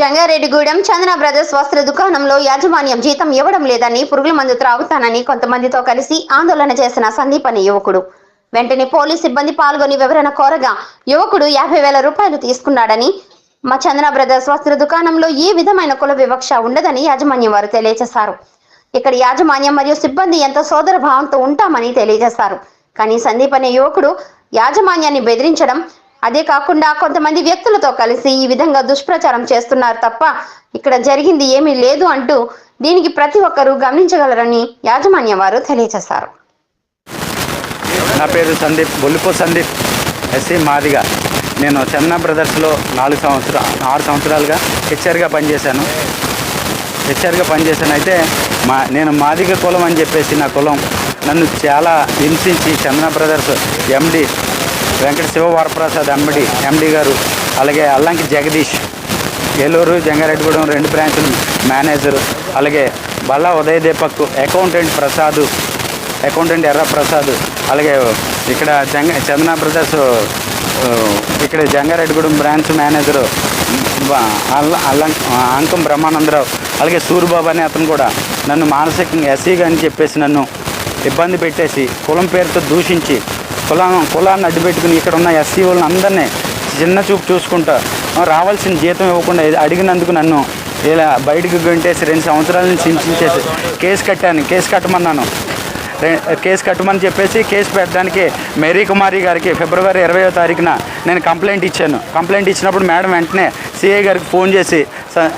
జంగారెడ్డిగూడెం చందన brothers వస్త్ర దుకాణంలో యాజమాన్యం జీతం ఇవ్వడం లేదని పురుగుల మందు త్రాగుతానని కొంతమందితో కలిసి ఆందోళన చేసిన సందీప్ అనే యువకుడు. వెంటనే పోలీస్ సిబ్బంది పాల్గొని వివరణ కోరగా యువకుడు యాభై వేల రూపాయలు తీసుకున్నాడని మా చందన బ్రదర్స్ వస్త్ర దుకాణంలో ఏ విధమైన కుల వివక్ష ఉండదని యాజమాన్యం వారు తెలియజేశారు. ఇక్కడ యాజమాన్యం మరియు సిబ్బంది ఎంతో సోదర భావంతో ఉంటామని తెలియజేశారు. కానీ సందీప్ అనే యువకుడు యాజమాన్యాన్ని బెదిరించడం అదే కాకుండా కొంతమంది వ్యక్తులతో కలిసి ఈ విధంగా దుష్ప్రచారం చేస్తున్నారు తప్ప ఇక్కడ జరిగింది ఏమీ లేదు అంటూ దీనికి ప్రతి ఒక్కరూ గమనించగలరని యాజమాన్యం వారు తెలియజేశారు. నా పేరు సందీప్ బొల్లిపో సందీప్ ఎస్సీ మాదిగా. నేను చందన బ్రదర్స్లో నాలుగు సంవత్సరాలు ఆరు సంవత్సరాలుగా హెచ్ఆర్గా పనిచేశాను. హెచ్ఆర్గా పనిచేశాను అయితే మా నేను మాదిగ కులం అని చెప్పేసి నా కులం నన్ను చాలా హింసించి Chandana brothers MD Venkata Siva Varaprasad MD MD గారు అలాగే అల్లంకి జగదీష్ ఏలూరు జంగారెడ్డిగూడెం రెండు బ్రాంచులు మేనేజరు అలాగే బల్లా ఉదయ దీపక్ అకౌంటెంట్ ప్రసాద్ అకౌంటెంట్ ఎర్ర ప్రసాద్ అలాగే ఇక్కడ జంగ చందన బ్రదర్స్ ఇక్కడ జంగారెడ్డిగూడెం బ్రాంచ్ మేనేజరు అల్ల అల్లం అంకం బ్రహ్మానందరావు అలాగే సూరిబాబు అనే అతను కూడా నన్ను మానసికంగా ఎస్సీగా అని చెప్పేసి నన్ను ఇబ్బంది పెట్టేసి కులం పేరుతో దూషించి కులం కులాన్ని అడ్డుపెట్టుకుని ఇక్కడ ఉన్న ఎస్సీ వాళ్ళని అందరినీ చిన్న చూపు చూసుకుంటా రావాల్సిన జీతం ఇవ్వకుండా అడిగినందుకు నన్ను ఇలా బయటకు గంటేసి రెండు సంవత్సరాల నుంచి హింసించేసి కేసు కట్టాను కేసు కట్టమన్నాను. కేసు కట్టమని చెప్పేసి కేసు పెట్టడానికి మేరీ కుమారి గారికి ఫిబ్రవరి ఇరవయో తారీఖున నేను కంప్లైంట్ ఇచ్చాను. కంప్లైంట్ ఇచ్చినప్పుడు మేడం వెంటనే సిఐ గారికి ఫోన్ చేసి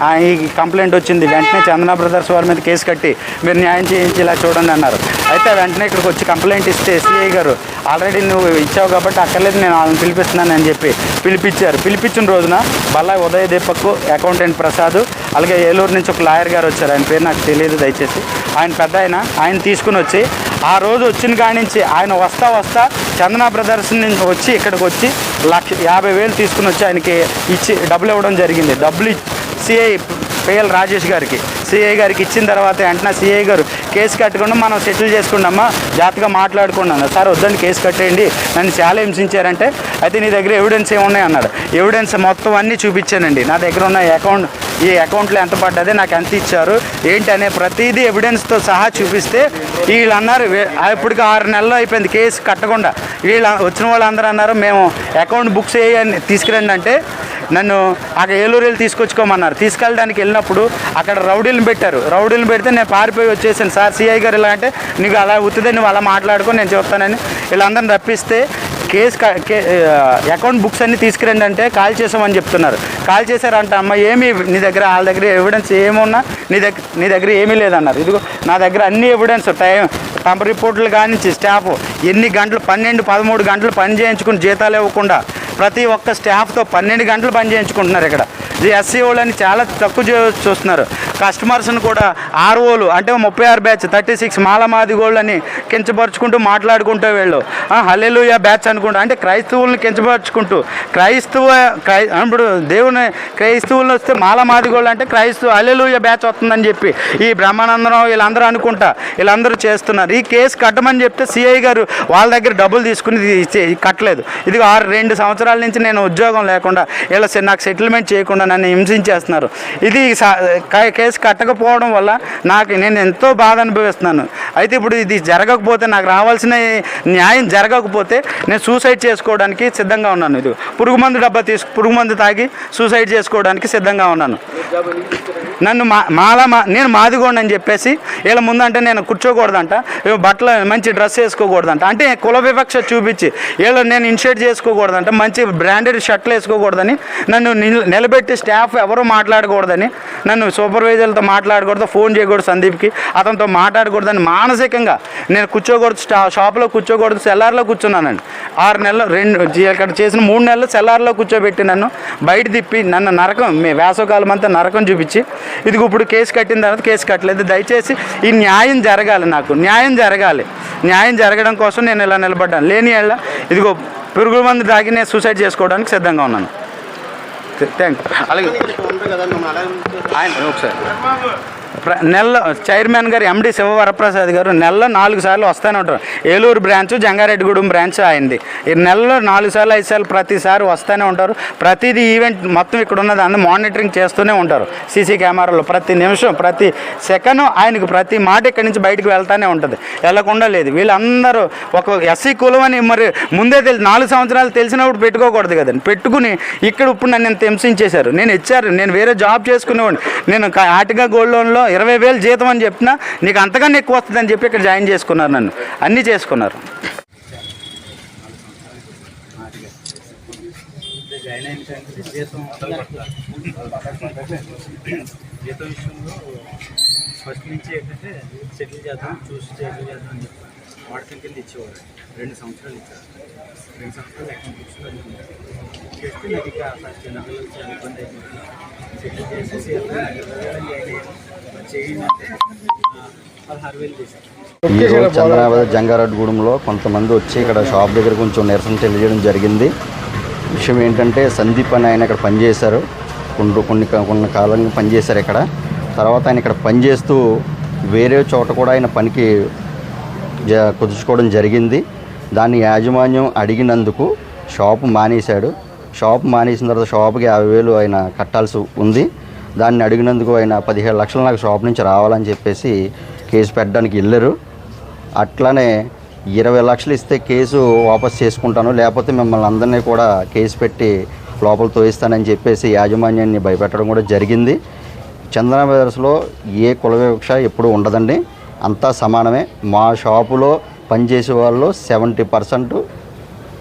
ఆ, ఈ కంప్లైంట్ వచ్చింది వెంటనే చందన బ్రదర్స్ వారి మీద కేసు కట్టి మీరు న్యాయం చేయించి ఇలా చూడండి అన్నారు. అయితే వెంటనే ఇక్కడికి వచ్చి కంప్లైంట్ ఇస్తే సిఐ గారు ఆల్రెడీ నువ్వు ఇచ్చావు కాబట్టి అక్కర్లేదు నేను వాళ్ళని పిలిపిస్తున్నాను అని చెప్పి పిలిపించారు. పిలిపించిన రోజున బల్లా ఉదయ దీపక్ అకౌంటెంట్ ప్రసాద్ అలాగే ఏలూరు నుంచి ఒక లాయర్ గారు వచ్చారు. ఆయన పేరు నాకు తెలియదు దయచేసి. ఆయన పెద్ద ఆయన ఆయన తీసుకుని వచ్చి ఆ రోజు వచ్చిన కాడి నుంచి ఆయన వస్తా వస్తా చందన బ్రదర్స్ నుంచి వచ్చి ఇక్కడికి వచ్చి లక్ష యాభై వేలు తీసుకుని వచ్చి ఆయనకి ఇచ్చి డబ్బులు ఇవ్వడం జరిగింది. డబ్బులు ఇచ్చి సిఐ పిఎల్ రాజేష్ గారికి. సిఐ గారికి ఇచ్చిన తర్వాత వెంటనే సిఐ గారు కేసు కట్టకుండా మనం సెటిల్ చేసుకున్నామా జాగ్రత్తగా మాట్లాడుకున్నాను సార్ వద్దండి కేసు కట్టేయండి. నన్ను చాలా హింసించారంటే అయితే నీ దగ్గర ఎవిడెన్స్ ఏమున్నాయి అన్నాడు. ఎవిడెన్స్ మొత్తం అన్నీ చూపించానండి. నా దగ్గర ఉన్న అకౌంట్ ఈ అకౌంట్లో ఎంత పడ్డది నాకు ఎంత ఇచ్చారు ఏంటి అనే ప్రతిదీ ఎవిడెన్స్తో సహా చూపిస్తే వీళ్ళు అన్నారు. ఇప్పటికి ఆరు నెలలు అయిపోయింది కేసు కట్టకుండా. వీళ్ళు వచ్చిన వాళ్ళందరూ అన్నారు మేము అకౌంట్ బుక్స్ వేయని తీసుకురండి అంటే నన్ను అక్కడ ఏలూరు వెళ్ళి తీసుకొచ్చుకోమన్నారు. తీసుకెళ్ళడానికి వెళ్ళినప్పుడు అక్కడ రౌడీలు రౌడీలను పెట్టారు. రౌడీలను పెడితే నేను పారిపోయి వచ్చేసాను. సార్ సిఐ గారు ఇలా అంటే నీకు అలా ఉత్తుదే నువ్వు అలా మాట్లాడుకో నేను చెప్తానని. వీళ్ళందరిని రప్పిస్తే కేసు క- కే- అకౌంట్ బుక్స్ అన్ని తీసుకురండి అంటే కాల్ చేసామని చెప్తున్నారు. కాల్ చేశారంట అమ్మ ఏమీ నీ దగ్గర వాళ్ళ దగ్గర ఎవిడెన్స్ ఏమున్నా నీ దగ్గర నీ దగ్గర ఏమీ లేదన్నారు. ఇదిగో నా దగ్గర అన్ని ఎవిడెన్స్ టైం పంప రిపోర్ట్లు కానించి స్టాఫ్ ఎన్ని గంటలు పన్నెండు పదమూడు గంటలు పని చేయించుకుని జీతాలు ఇవ్వకుండా ప్రతి ఒక్క స్టాఫ్తో పన్నెండు గంటలు పని చేయించుకుంటున్నారు ఇక్కడ. ఎస్సీ వాళ్ళని చాలా తక్కువ చూస్తున్నారు. కస్టమర్స్ని కూడా ఆర్ఓలు అంటే ముప్పై ఆరు బ్యాచ్ థర్టీ సిక్స్ మాలమాది గోళ్ళు అని కించపరుచుకుంటూ మాట్లాడుకుంటూ వీళ్ళు. హల్లెలూయా బ్యాచ్ అనుకుంటూ. అంటే క్రైస్తవుల్ని కించపరుచుకుంటూ. క్రైస్తవ క్రై ఇప్పుడు దేవుని క్రైస్తవులు వస్తే మాలమాది గోళ్ళు అంటే క్రైస్తవ హల్లెలూయా బ్యాచ్ వస్తుందని చెప్పి ఈ బ్రహ్మానందరం వీళ్ళందరూ అనుకుంటా. వీళ్ళందరూ చేస్తున్నారు. ఈ కేసు కట్టమని చెప్తే సిఐ గారు వాళ్ళ దగ్గర డబ్బులు తీసుకుని ఇది కట్టలేదు. ఇది ఆరు రెండు సంవత్సరాల నుంచి నేను ఉద్యోగం లేకుండా వీళ్ళ నాకు సెటిల్మెంట్ చేయకుండా నన్ను హింసించేస్తున్నారు. ఇది సా- కేసు కట్టకపోవడం వల్ల నాకు నేను ఎంతో బాధ అనుభవిస్తున్నాను. అయితే ఇప్పుడు ఇది జరగకపోతే నాకు రావాల్సిన న్యాయం జరగకపోతే నేను సూసైడ్ చేసుకోవడానికి సిద్ధంగా ఉన్నాను. ఇది పురుగు మందు డబ్బా తీసుకు పురుగు మందు తాగి సూసైడ్ చేసుకోవడానికి సిద్ధంగా ఉన్నాను. నన్ను మా మాలా మా నేను మాదిగోండి అని చెప్పేసి వీళ్ళ ముందంటే నేను కూర్చోకూడదంట బట్టలు మంచి డ్రెస్ వేసుకోకూడదంట. అంటే కుల వివక్ష చూపించి వీళ్ళు నేను ఇన్షర్ట్ చేసుకోకూడదంట మంచి బ్రాండెడ్ షర్ట్లు వేసుకోకూడదని నన్ను నిలబెట్టి స్టాఫ్ ఎవరు మాట్లాడకూడదని నన్ను సూపర్వైజర్లతో మాట్లాడకూడదు ఫోన్ చేయకూడదు సందీప్కి అతనితో మాట్లాడకూడదని మానసికంగా నేను కూర్చోకూడదు స్టా షాప్లో కూర్చోకూడదు సెల్లార్లో కూర్చున్నానండి ఆరు నెలలు రెండు ఇక్కడ చేసిన మూడు నెలలు సెల్లార్లో కూర్చోబెట్టి నన్ను బయట తిప్పి నన్ను నరకం మీ వేసవకాలం అంతా నరకం చూపించి ఇదిగో ఇప్పుడు కేసు కట్టిన తర్వాత కేసు కట్టలేదు. దయచేసి ఈ న్యాయం జరగాలి నాకు. న్యాయం జరగాలి. న్యాయం జరగడం కోసం నేను ఇలా నిలబడ్డాను. లేని ఏళ్ళ ఇదిగో పురుగుల మందు తాగి నేను సూసైడ్ చేసుకోవడానికి సిద్ధంగా ఉన్నాను. థ్యాంక్ అలాగే. ఆయన ఒకసారి. నెలలో చైర్మన్ గారు ఎండి శివవరప్రసాద్ గారు నెలలో నాలుగు సార్లు వస్తూనే ఉంటారు. ఏలూరు బ్రాంచ్ జంగారెడ్డిగూడెం బ్రాంచ్ ఆయనది. ఈ నెలలో నాలుగు సార్లు ఐదు సార్లు ప్రతిసారి వస్తూనే ఉంటారు. ప్రతిదీ ఈవెంట్ మొత్తం ఇక్కడ ఉన్నది అందరూ మానిటరింగ్ చేస్తూనే ఉంటారు. సీసీ కెమెరాలో ప్రతి నిమిషం ప్రతి సెకండ్ ఆయనకు ప్రతి మాట ఇక్కడి నుంచి బయటకు వెళ్తానే ఉంటుంది. వెళ్ళకుండా లేదు. వీళ్ళందరూ ఒక ఎస్సీ కులం అని మరి ముందే తెలిసి నాలుగు సంవత్సరాలు తెలిసినప్పుడు పెట్టుకోకూడదు కదండి. పెట్టుకుని ఇక్కడ ఇప్పుడు నన్ను ఇంత హింసించేశారు. నేను ఇచ్చారు. నేను వేరే జాబ్ చేసుకునేవాడిని. నేను ఆటగా ఆర్టిగా గోల్డ్ లోన్లో ఇరవై వేలు జీతం అని చెప్పినా నీకు అంతకన్నా ఎక్కువ వస్తుందని చెప్పి ఇక్కడ జాయిన్ చేసుకున్నారు నన్ను. అన్నీ చేసుకున్నారు. జీతం విషయంలో ఫస్ట్ నుంచి ఏంటంటే సెటిల్ చేద్దాం చూసి సెటిల్ చేద్దాం అని చెప్పి వాడకం కింద ఇచ్చేవారు రెండు సంవత్సరాలు ఇచ్చారు రెండు సంవత్సరాలు ఎక్కడ కూర్చుని చేస్తే నాకు ఇక ఫస్ట్ నెలలు చాలా ఇబ్బంది అయిపోతుంది సెటిల్ చేసేసి ఈరోజు చంద్రనాబాద్ జంగారెడ్డిగూడెంలో కొంతమంది వచ్చి ఇక్కడ షాప్ దగ్గర కొంచెం నిరసన తెలియజేయడం జరిగింది. విషయం ఏంటంటే సందీప్ అని ఆయన ఇక్కడ పనిచేశారు. కొన్ని కొన్ని కొన్ని కాలంగా పనిచేశారు ఇక్కడ. తర్వాత ఆయన ఇక్కడ పనిచేస్తూ వేరే చోట కూడా ఆయన పనికి జ కుదుర్చుకోవడం జరిగింది. దాన్ని యాజమాన్యం అడిగినందుకు షాపు మానేశాడు. షాప్ మానేసిన తర్వాత షాప్కి యాభై వేలు ఆయన కట్టాల్సి ఉంది. దాన్ని అడిగినందుకు ఆయన పదిహేడు లక్షలు నాకు షాప్ నుంచి రావాలని చెప్పేసి కేసు పెట్టడానికి వెళ్ళారు. అట్లానే ఇరవై లక్షలు ఇస్తే కేసు వాపస్ చేసుకుంటాను లేకపోతే మిమ్మల్ని అందరినీ కూడా కేసు పెట్టి లోపల తోయిస్తానని చెప్పేసి యాజమాన్యాన్ని భయపెట్టడం కూడా జరిగింది. చందన బ్రదర్స్లో ఏ కుల వివక్ష ఎప్పుడు ఉండదండి. అంతా సమానమే. మా షాపులో పనిచేసే వాళ్ళు సెవెంటీ పర్సెంట్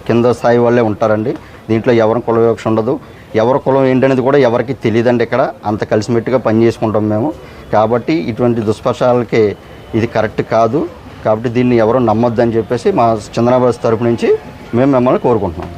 కింద స్థాయి వాళ్ళే ఉంటారండి. దీంట్లో ఎవరి కుల వివక్ష ఉండదు. ఎవరి కులం ఏంటనేది కూడా ఎవరికి తెలియదండి ఇక్కడ. అంత కలిసిమెట్టుగా పని చేసుకుంటాం మేము. కాబట్టి ఇటువంటి దుష్పర్శాలకి ఇది కరెక్ట్ కాదు. కాబట్టి దీన్ని ఎవరు నమ్మొద్దని చెప్పేసి మా చంద్రబాబు తరపు నుంచి మేము మిమ్మల్ని కోరుకుంటున్నాం.